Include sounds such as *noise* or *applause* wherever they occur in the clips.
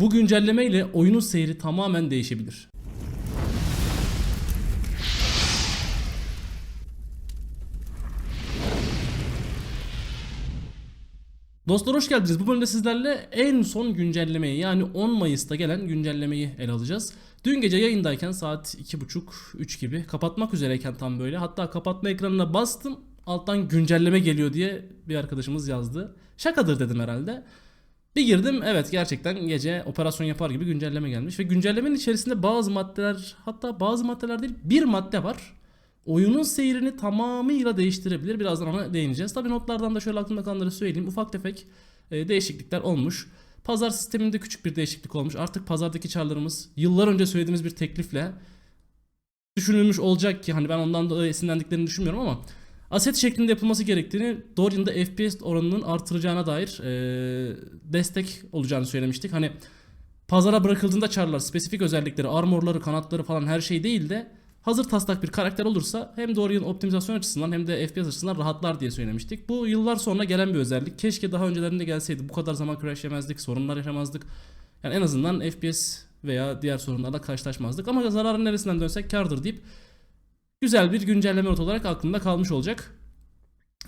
Bu güncelleme ile oyunun seyri tamamen değişebilir. Dostlar hoş geldiniz. Bu bölümde sizlerle en son güncellemeyi yani 10 Mayıs'ta gelen güncellemeyi ele alacağız. Dün gece yayındayken saat 2.30-3 gibi kapatmak üzereyken tam böyle hatta kapatma ekranına bastım alttan güncelleme geliyor diye bir arkadaşımız yazdı. Şakadır dedim herhalde. Bir girdim evet gerçekten gece operasyon yapar gibi güncelleme gelmiş ve güncellemenin içerisinde bazı maddeler hatta bazı maddeler değil bir madde var. Oyunun seyrini tamamıyla değiştirebilir. Birazdan ona değineceğiz. Tabi notlardan da şöyle aklımda kalanları söyleyeyim. Ufak tefek e, değişiklikler olmuş. Pazar sisteminde küçük bir değişiklik olmuş. Artık pazardaki çarlarımız yıllar önce söylediğimiz bir teklifle düşünülmüş olacak ki hani ben ondan dolayı esinlendiklerini düşünmüyorum ama aset şeklinde yapılması gerektiğini Dorian'da FPS oranının artıracağına dair e, destek olacağını söylemiştik. Hani pazara bırakıldığında çarlar spesifik özellikleri, armorları, kanatları falan her şey değil de hazır taslak bir karakter olursa hem Dorian optimizasyon açısından hem de FPS açısından rahatlar diye söylemiştik. Bu yıllar sonra gelen bir özellik. Keşke daha öncelerinde gelseydi. Bu kadar zaman crash yemezdik, sorunlar yaşamazdık. Yani en azından FPS veya diğer sorunlarla karşılaşmazdık. Ama zararın neresinden dönsek kardır deyip güzel bir güncelleme not olarak aklımda kalmış olacak.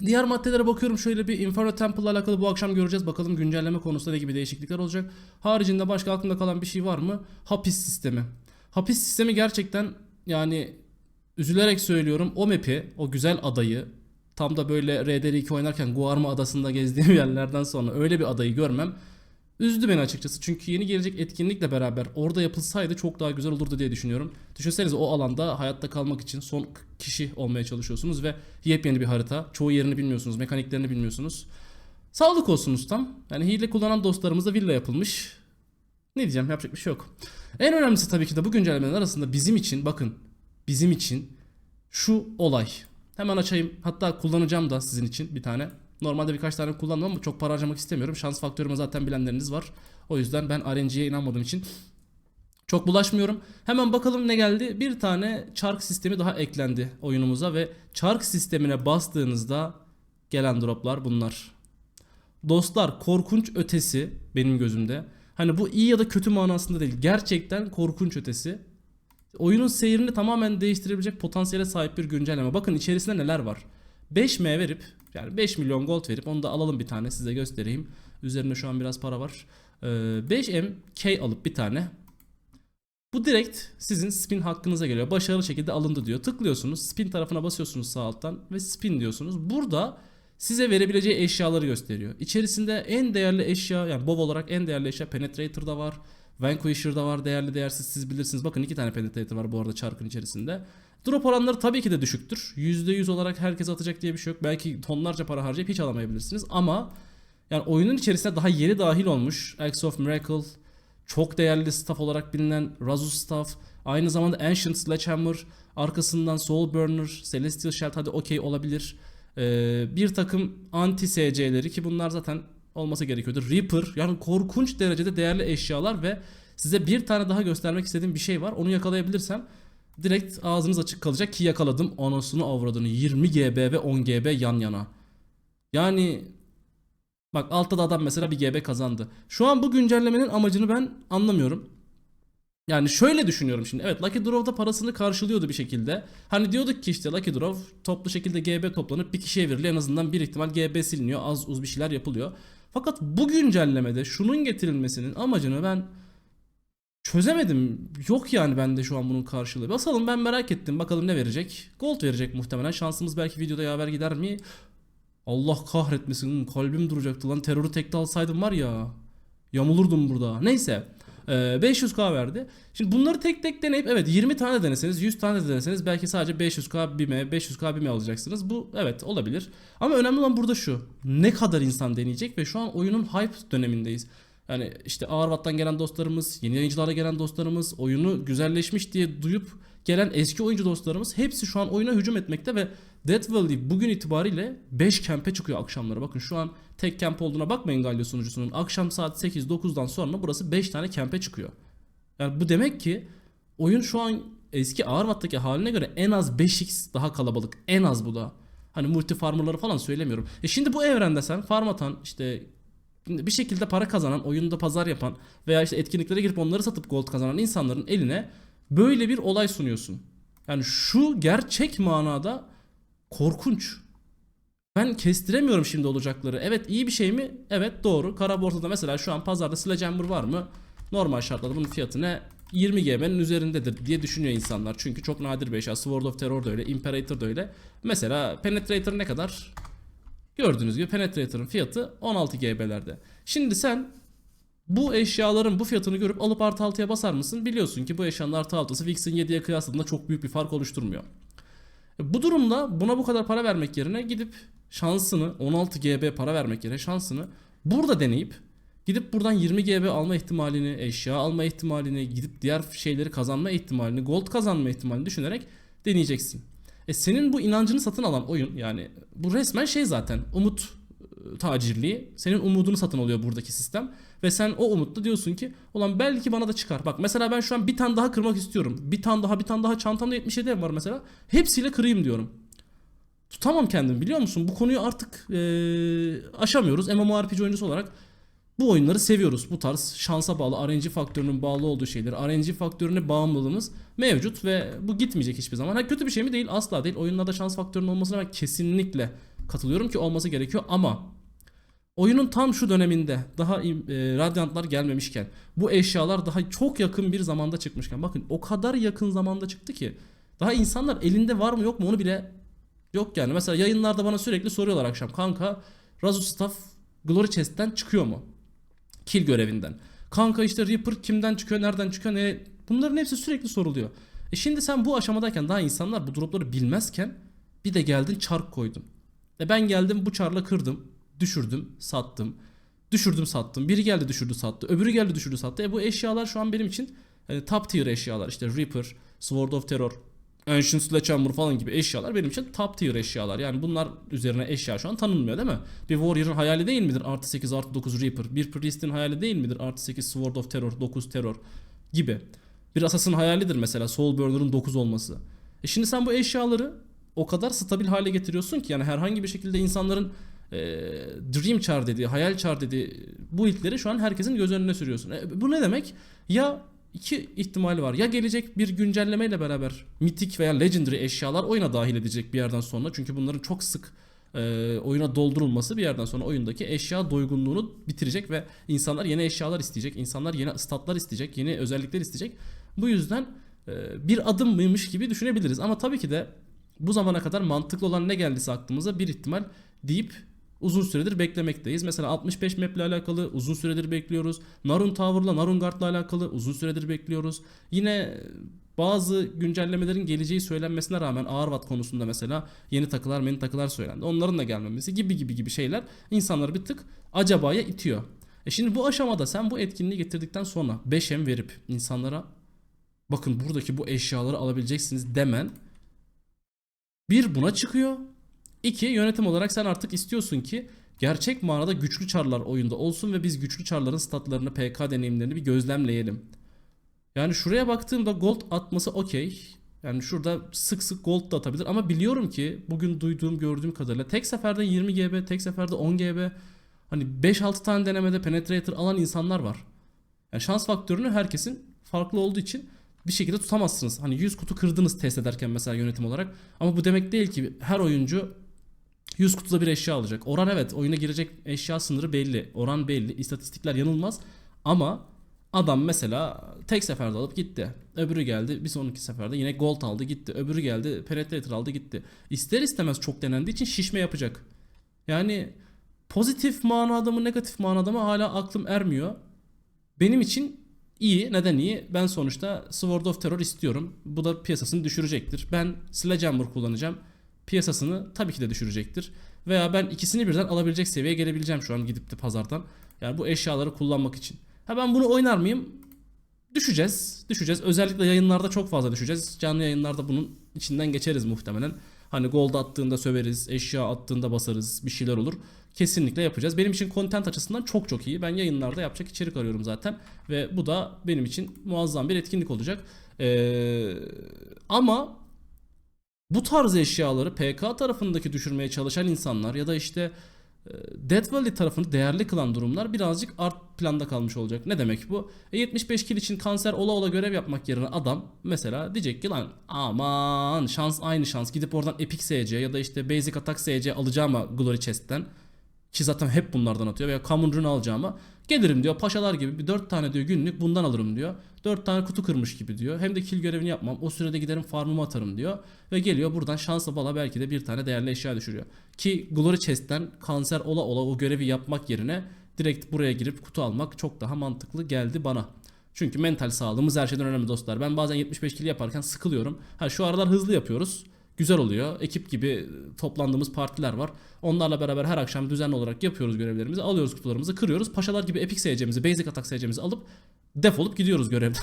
Diğer maddelere bakıyorum şöyle bir Inferno Temple ile alakalı bu akşam göreceğiz. Bakalım güncelleme konusunda ne gibi değişiklikler olacak. Haricinde başka aklımda kalan bir şey var mı? Hapis sistemi. Hapis sistemi gerçekten yani üzülerek söylüyorum o map'i, o güzel adayı tam da böyle RDR2 oynarken Guarma adasında gezdiğim *laughs* yerlerden sonra öyle bir adayı görmem üzdü beni açıkçası. Çünkü yeni gelecek etkinlikle beraber orada yapılsaydı çok daha güzel olurdu diye düşünüyorum. Düşünsenize o alanda hayatta kalmak için son kişi olmaya çalışıyorsunuz ve yepyeni bir harita. Çoğu yerini bilmiyorsunuz, mekaniklerini bilmiyorsunuz. Sağlık olsun ustam. Yani hile kullanan dostlarımıza villa yapılmış. Ne diyeceğim yapacak bir şey yok. En önemlisi tabii ki de bu güncellemeler arasında bizim için bakın bizim için şu olay. Hemen açayım hatta kullanacağım da sizin için bir tane. Normalde birkaç tane kullandım ama çok para harcamak istemiyorum. Şans faktörümü zaten bilenleriniz var. O yüzden ben RNG'ye inanmadığım için çok bulaşmıyorum. Hemen bakalım ne geldi. Bir tane çark sistemi daha eklendi oyunumuza ve çark sistemine bastığınızda gelen droplar bunlar. Dostlar korkunç ötesi benim gözümde. Hani bu iyi ya da kötü manasında değil. Gerçekten korkunç ötesi. Oyunun seyrini tamamen değiştirebilecek potansiyele sahip bir güncelleme. Bakın içerisinde neler var. 5M verip yani 5 milyon gold verip onu da alalım bir tane size göstereyim. Üzerinde şu an biraz para var. Ee, 5M K alıp bir tane. Bu direkt sizin spin hakkınıza geliyor. Başarılı şekilde alındı diyor. Tıklıyorsunuz. Spin tarafına basıyorsunuz sağ alttan ve spin diyorsunuz. Burada size verebileceği eşyaları gösteriyor. İçerisinde en değerli eşya yani Bob olarak en değerli eşya Penetrator'da var. Vanquisher'da var değerli değersiz siz bilirsiniz. Bakın iki tane Penetrator var bu arada çarkın içerisinde. Drop oranları tabii ki de düşüktür. %100 olarak herkes atacak diye bir şey yok. Belki tonlarca para harcayıp hiç alamayabilirsiniz ama yani oyunun içerisinde daha yeni dahil olmuş Axe of Miracle, çok değerli staff olarak bilinen Razus staff, aynı zamanda Ancient Sledgehammer, arkasından Soul Burner, Celestial Shell hadi okey olabilir. Ee, bir takım anti SC'leri ki bunlar zaten olması gerekiyordu. Reaper yani korkunç derecede değerli eşyalar ve size bir tane daha göstermek istediğim bir şey var. Onu yakalayabilirsem direkt ağzınız açık kalacak ki yakaladım anasını avradını 20 GB ve 10 GB yan yana. Yani bak altta da adam mesela bir GB kazandı. Şu an bu güncellemenin amacını ben anlamıyorum. Yani şöyle düşünüyorum şimdi. Evet Lucky Draw'da parasını karşılıyordu bir şekilde. Hani diyorduk ki işte Lucky Draw toplu şekilde GB toplanıp bir kişiye veriliyor. En azından bir ihtimal GB siliniyor. Az uz bir şeyler yapılıyor. Fakat bu güncellemede şunun getirilmesinin amacını ben çözemedim. Yok yani bende şu an bunun karşılığı. Basalım ben merak ettim. Bakalım ne verecek. Gold verecek muhtemelen. Şansımız belki videoda yaver gider mi? Allah kahretmesin. Kalbim duracaktı lan. Terörü tekte alsaydım var ya. Yamulurdum burada. Neyse. Ee, 500k verdi. Şimdi bunları tek tek deneyip evet 20 tane deneseniz 100 tane de deneseniz belki sadece 500k bime 500k bime alacaksınız. Bu evet olabilir. Ama önemli olan burada şu. Ne kadar insan deneyecek ve şu an oyunun hype dönemindeyiz. Yani işte Ağırvat'tan gelen dostlarımız, yeni yayıncılara gelen dostlarımız, oyunu güzelleşmiş diye duyup gelen eski oyuncu dostlarımız hepsi şu an oyuna hücum etmekte ve Death Valley bugün itibariyle 5 kempe çıkıyor akşamları. Bakın şu an tek kemp olduğuna bakmayın Galio sunucusunun. Akşam saat 8-9'dan sonra burası 5 tane kempe çıkıyor. Yani bu demek ki oyun şu an eski Ağırvat'taki haline göre en az 5x daha kalabalık. En az bu da. Hani multi farmerları falan söylemiyorum. E şimdi bu evrende sen farm atan işte bir şekilde para kazanan, oyunda pazar yapan veya işte etkinliklere girip onları satıp gold kazanan insanların eline böyle bir olay sunuyorsun. Yani şu gerçek manada korkunç. Ben kestiremiyorum şimdi olacakları. Evet iyi bir şey mi? Evet doğru. Kara borsada mesela şu an pazarda Sledgehammer var mı? Normal şartlarda bunun fiyatı ne? 20 GB'nin üzerindedir diye düşünüyor insanlar. Çünkü çok nadir bir eşya. Sword of Terror da öyle, Imperator da öyle. Mesela Penetrator ne kadar? Gördüğünüz gibi Penetrator'ın fiyatı 16 GB'lerde. Şimdi sen bu eşyaların bu fiyatını görüp alıp artı 6'ya basar mısın? Biliyorsun ki bu eşyanın artı 6'sı Vix'in 7'ye kıyasladığında çok büyük bir fark oluşturmuyor. Bu durumda buna bu kadar para vermek yerine gidip şansını 16 GB para vermek yerine şansını burada deneyip gidip buradan 20 GB alma ihtimalini, eşya alma ihtimalini, gidip diğer şeyleri kazanma ihtimalini, gold kazanma ihtimalini düşünerek deneyeceksin. E senin bu inancını satın alan oyun yani bu resmen şey zaten umut tacirliği. Senin umudunu satın alıyor buradaki sistem. Ve sen o umutla diyorsun ki ulan belki bana da çıkar. Bak mesela ben şu an bir tane daha kırmak istiyorum. Bir tane daha bir tane daha çantamda 77 ev var mesela. Hepsiyle kırayım diyorum. Tutamam kendimi biliyor musun? Bu konuyu artık e, aşamıyoruz. MMORPG oyuncusu olarak bu oyunları seviyoruz. Bu tarz şansa bağlı, RNG faktörünün bağlı olduğu şeyleri, RNG faktörüne bağımlılığımız mevcut ve bu gitmeyecek hiçbir zaman. Ha, kötü bir şey mi değil? Asla değil. Oyunlarda şans faktörünün olmasına ben kesinlikle katılıyorum ki olması gerekiyor ama oyunun tam şu döneminde daha e, radyantlar gelmemişken bu eşyalar daha çok yakın bir zamanda çıkmışken bakın o kadar yakın zamanda çıktı ki daha insanlar elinde var mı yok mu onu bile yok yani. Mesela yayınlarda bana sürekli soruyorlar akşam kanka Razu Staff Glory Chest'ten çıkıyor mu? Kill görevinden. Kanka işte Reaper kimden çıkıyor, nereden çıkıyor, ne? Bunların hepsi sürekli soruluyor. E şimdi sen bu aşamadayken daha insanlar bu dropları bilmezken bir de geldin çark koydun. E ben geldim bu çarla kırdım, düşürdüm, sattım. Düşürdüm sattım. Biri geldi düşürdü sattı. Öbürü geldi düşürdü sattı. E bu eşyalar şu an benim için e, top tier eşyalar. İşte Reaper, Sword of Terror, Ancient Sledgehammer falan gibi eşyalar benim için top tier eşyalar. Yani bunlar üzerine eşya şu an tanınmıyor değil mi? Bir Warrior'ın hayali değil midir artı 8 artı 9 Reaper? Bir Priest'in hayali değil midir artı 8 Sword of Terror 9 Terror gibi. Bir Assassin hayalidir mesela Soulburner'ın 9 olması. E şimdi sen bu eşyaları o kadar stabil hale getiriyorsun ki yani herhangi bir şekilde insanların e, Dream Char dediği, hayal char dediği bu ilkleri şu an herkesin göz önüne sürüyorsun. E, bu ne demek? Ya iki ihtimali var. Ya gelecek bir güncellemeyle beraber mitik veya legendary eşyalar oyuna dahil edecek bir yerden sonra. Çünkü bunların çok sık e, oyuna doldurulması bir yerden sonra oyundaki eşya doygunluğunu bitirecek ve insanlar yeni eşyalar isteyecek. insanlar yeni statlar isteyecek, yeni özellikler isteyecek. Bu yüzden e, bir adım mıymış gibi düşünebiliriz. Ama tabii ki de bu zamana kadar mantıklı olan ne geldiyse aklımıza bir ihtimal deyip uzun süredir beklemekteyiz. Mesela 65 map ile alakalı uzun süredir bekliyoruz. Narun Tower'la Narun Guard'la alakalı uzun süredir bekliyoruz. Yine bazı güncellemelerin geleceği söylenmesine rağmen Ağırvat konusunda mesela yeni takılar, meni takılar söylendi. Onların da gelmemesi gibi gibi gibi şeyler insanları bir tık acabaya itiyor. E şimdi bu aşamada sen bu etkinliği getirdikten sonra 5M verip insanlara bakın buradaki bu eşyaları alabileceksiniz demen bir buna çıkıyor. İki yönetim olarak sen artık istiyorsun ki gerçek manada güçlü çarlar oyunda olsun ve biz güçlü çarların statlarını, PK deneyimlerini bir gözlemleyelim. Yani şuraya baktığımda gold atması okey. Yani şurada sık sık gold da atabilir ama biliyorum ki bugün duyduğum gördüğüm kadarıyla tek seferde 20 GB, tek seferde 10 GB hani 5-6 tane denemede penetrator alan insanlar var. Yani şans faktörünü herkesin farklı olduğu için bir şekilde tutamazsınız. Hani 100 kutu kırdınız test ederken mesela yönetim olarak. Ama bu demek değil ki her oyuncu 100 kutuda bir eşya alacak. Oran evet oyuna girecek eşya sınırı belli. Oran belli. İstatistikler yanılmaz. Ama adam mesela tek seferde alıp gitti. Öbürü geldi bir sonraki seferde yine gold aldı gitti. Öbürü geldi penetrator aldı gitti. İster istemez çok denendiği için şişme yapacak. Yani pozitif manada mı negatif manada mı hala aklım ermiyor. Benim için iyi. Neden iyi? Ben sonuçta Sword of Terror istiyorum. Bu da piyasasını düşürecektir. Ben Sledgehammer kullanacağım. Piyasasını tabii ki de düşürecektir. Veya ben ikisini birden alabilecek seviyeye gelebileceğim şu an gidip de pazardan. Yani bu eşyaları kullanmak için. Ha ben bunu oynar mıyım? Düşeceğiz. Düşeceğiz. Özellikle yayınlarda çok fazla düşeceğiz. Canlı yayınlarda bunun içinden geçeriz muhtemelen. Hani gold attığında söveriz, eşya attığında basarız, bir şeyler olur. Kesinlikle yapacağız. Benim için content açısından çok çok iyi. Ben yayınlarda yapacak içerik arıyorum zaten. Ve bu da benim için muazzam bir etkinlik olacak. Ee, ama bu tarz eşyaları PK tarafındaki düşürmeye çalışan insanlar ya da işte e, Death Valley tarafını değerli kılan durumlar birazcık art planda kalmış olacak. Ne demek bu? E 75 kill için kanser ola ola görev yapmak yerine adam mesela diyecek ki lan aman şans aynı şans gidip oradan Epic SC ya da işte Basic Attack SC alacağıma Glory Chest'ten ki zaten hep bunlardan atıyor veya Common Rune alacağıma gelirim diyor paşalar gibi bir 4 tane diyor günlük bundan alırım diyor. 4 tane kutu kırmış gibi diyor. Hem de kill görevini yapmam. O sürede giderim farmımı atarım diyor. Ve geliyor buradan şansla bala belki de bir tane değerli eşya düşürüyor. Ki Glory Chest'ten kanser ola ola o görevi yapmak yerine direkt buraya girip kutu almak çok daha mantıklı geldi bana. Çünkü mental sağlığımız her şeyden önemli dostlar. Ben bazen 75 kill yaparken sıkılıyorum. Ha şu aralar hızlı yapıyoruz. Güzel oluyor. Ekip gibi toplandığımız partiler var. Onlarla beraber her akşam düzenli olarak yapıyoruz görevlerimizi. Alıyoruz kutularımızı, kırıyoruz. Paşalar gibi epic SC'mizi, basic attack SC'mizi alıp defolup gidiyoruz görevden.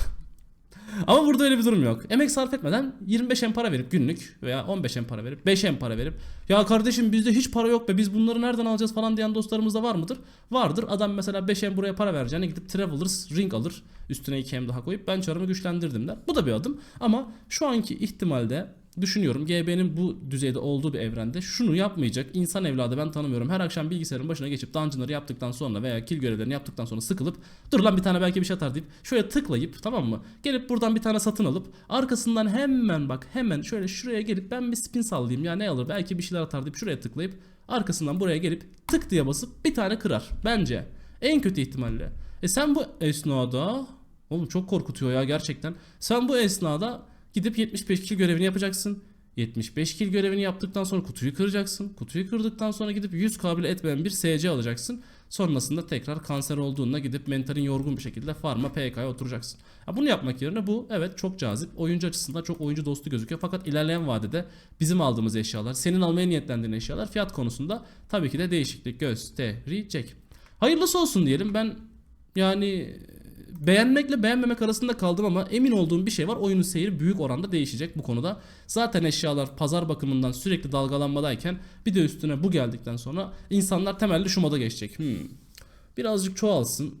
*laughs* Ama burada öyle bir durum yok. Emek sarf etmeden 25 em para verip günlük veya 15 em para verip 5 em para verip ya kardeşim bizde hiç para yok be biz bunları nereden alacağız falan diyen dostlarımız da var mıdır? Vardır. Adam mesela 5 em buraya para vereceğine gidip Travelers Ring alır. Üstüne 2 em daha koyup ben çarımı güçlendirdim der. Bu da bir adım. Ama şu anki ihtimalde düşünüyorum GB'nin bu düzeyde olduğu bir evrende şunu yapmayacak insan evladı ben tanımıyorum. Her akşam bilgisayarın başına geçip dungeonları yaptıktan sonra veya kill görevlerini yaptıktan sonra sıkılıp dur lan bir tane belki bir şey atar deyip şöyle tıklayıp tamam mı? Gelip buradan bir tane satın alıp arkasından hemen bak hemen şöyle şuraya gelip ben bir spin sallayayım ya ne alır belki bir şeyler atar deyip şuraya tıklayıp arkasından buraya gelip tık diye basıp bir tane kırar bence. En kötü ihtimalle. E sen bu esnada oğlum çok korkutuyor ya gerçekten. Sen bu esnada Gidip 75 kill görevini yapacaksın. 75 kill görevini yaptıktan sonra kutuyu kıracaksın. Kutuyu kırdıktan sonra gidip 100 kabul etmeyen bir SC alacaksın. Sonrasında tekrar kanser olduğunda gidip mentalin yorgun bir şekilde farma PK'ya oturacaksın. Ya bunu yapmak yerine bu evet çok cazip. Oyuncu açısından çok oyuncu dostu gözüküyor. Fakat ilerleyen vadede bizim aldığımız eşyalar, senin almaya niyetlendiğin eşyalar fiyat konusunda tabii ki de değişiklik gösterecek. Hayırlısı olsun diyelim. Ben yani beğenmekle beğenmemek arasında kaldım ama emin olduğum bir şey var. Oyunun seyri büyük oranda değişecek bu konuda. Zaten eşyalar pazar bakımından sürekli dalgalanmadayken bir de üstüne bu geldikten sonra insanlar temelli şu moda geçecek. Hmm. Birazcık çoğalsın.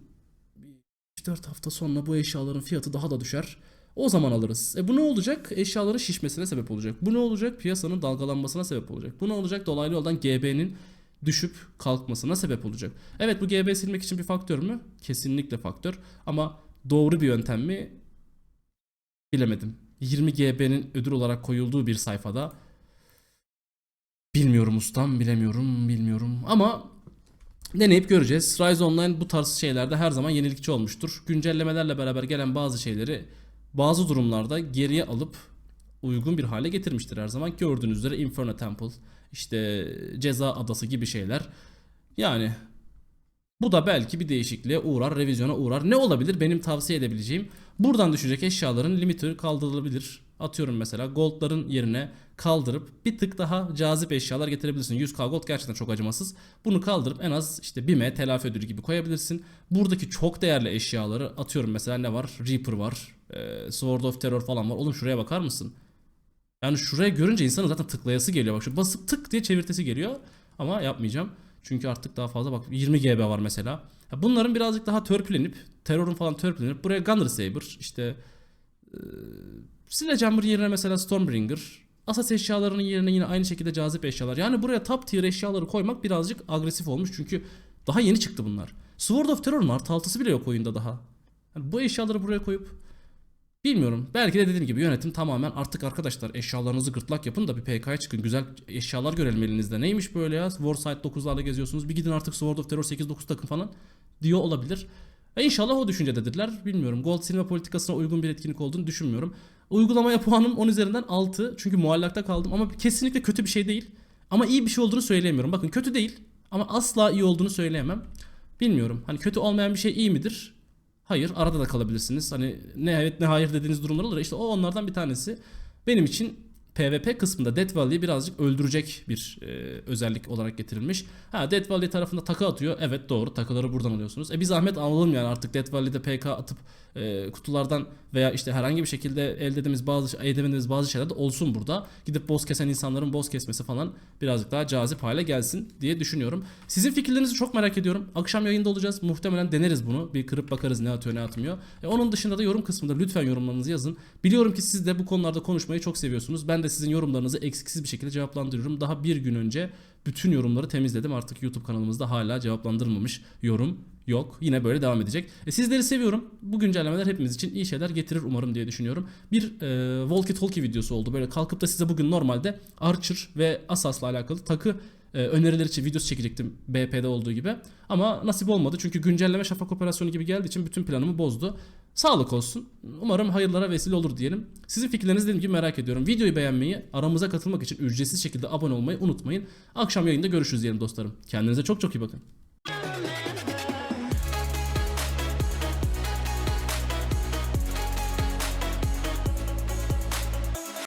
3-4 hafta sonra bu eşyaların fiyatı daha da düşer. O zaman alırız. E bu ne olacak? Eşyaların şişmesine sebep olacak. Bu ne olacak? Piyasanın dalgalanmasına sebep olacak. Bu ne olacak? Dolaylı yoldan GB'nin düşüp kalkmasına sebep olacak. Evet bu GB silmek için bir faktör mü? Kesinlikle faktör. Ama doğru bir yöntem mi? Bilemedim. 20 GB'nin ödül olarak koyulduğu bir sayfada bilmiyorum ustam, bilemiyorum, bilmiyorum. Ama deneyip göreceğiz. Rise Online bu tarz şeylerde her zaman yenilikçi olmuştur. Güncellemelerle beraber gelen bazı şeyleri bazı durumlarda geriye alıp uygun bir hale getirmiştir her zaman. Gördüğünüz üzere Inferno Temple, işte ceza adası gibi şeyler. Yani bu da belki bir değişikliğe uğrar, revizyona uğrar. Ne olabilir benim tavsiye edebileceğim? Buradan düşecek eşyaların limiti kaldırılabilir. Atıyorum mesela goldların yerine kaldırıp bir tık daha cazip eşyalar getirebilirsin. 100k gold gerçekten çok acımasız. Bunu kaldırıp en az işte BİM'e telafi ödülü gibi koyabilirsin. Buradaki çok değerli eşyaları atıyorum mesela ne var? Reaper var. Sword of Terror falan var. Oğlum şuraya bakar mısın? Yani şuraya görünce insanın zaten tıklayası geliyor. Bak şu basıp tık diye çevirtesi geliyor. Ama yapmayacağım. Çünkü artık daha fazla bak 20 GB var mesela. Bunların birazcık daha törpülenip terörün falan törpülenip buraya Gunner Saber işte e, Sledgehammer yerine mesela Stormbringer Asas eşyalarının yerine yine aynı şekilde cazip eşyalar. Yani buraya top tier eşyaları koymak birazcık agresif olmuş çünkü daha yeni çıktı bunlar. Sword of Terror'un artı altısı bile yok oyunda daha. Yani bu eşyaları buraya koyup Bilmiyorum. Belki de dediğim gibi yönetim tamamen artık arkadaşlar eşyalarınızı gırtlak yapın da bir PK'ya çıkın. Güzel eşyalar görelim elinizde. Neymiş böyle ya? Warside 9'larla geziyorsunuz. Bir gidin artık Sword of Terror 8-9 takım falan diyor olabilir. E inşallah o düşüncededirler. Bilmiyorum. Gold sinema politikasına uygun bir etkinlik olduğunu düşünmüyorum. Uygulamaya puanım 10 üzerinden 6. Çünkü muallakta kaldım ama kesinlikle kötü bir şey değil. Ama iyi bir şey olduğunu söyleyemiyorum. Bakın kötü değil ama asla iyi olduğunu söyleyemem. Bilmiyorum. Hani kötü olmayan bir şey iyi midir? Hayır arada da kalabilirsiniz. Hani ne evet ne hayır dediğiniz durumlar olur. İşte o onlardan bir tanesi. Benim için PvP kısmında Death Valley'i birazcık öldürecek bir e, özellik olarak getirilmiş. Ha Death Valley tarafında takı atıyor. Evet doğru takıları buradan alıyorsunuz. E bir zahmet alalım yani artık Death Valley'de PK atıp e, kutulardan veya işte herhangi bir şekilde elde edemediğimiz bazı edemediğimiz bazı şeyler de olsun burada. Gidip boss kesen insanların boss kesmesi falan birazcık daha cazip hale gelsin diye düşünüyorum. Sizin fikirlerinizi çok merak ediyorum. Akşam yayında olacağız. Muhtemelen deneriz bunu. Bir kırıp bakarız ne atıyor ne atmıyor. E, onun dışında da yorum kısmında lütfen yorumlarınızı yazın. Biliyorum ki siz de bu konularda konuşmayı çok seviyorsunuz. Ben de sizin yorumlarınızı eksiksiz bir şekilde cevaplandırıyorum. Daha bir gün önce bütün yorumları temizledim. Artık YouTube kanalımızda hala cevaplandırılmamış yorum yok. Yine böyle devam edecek. E, sizleri seviyorum. Bu güncellemeler hepimiz için iyi şeyler getirir umarım diye düşünüyorum. Bir e, walkie talkie videosu oldu. Böyle kalkıp da size bugün normalde Archer ve Asas'la alakalı takı e, önerileri için videosu çekecektim BP'de olduğu gibi. Ama nasip olmadı çünkü güncelleme şafak operasyonu gibi geldiği için bütün planımı bozdu. Sağlık olsun. Umarım hayırlara vesile olur diyelim. Sizin fikirlerinizi dediğim gibi merak ediyorum. Videoyu beğenmeyi, aramıza katılmak için ücretsiz şekilde abone olmayı unutmayın. Akşam yayında görüşürüz diyelim dostlarım. Kendinize çok çok iyi bakın.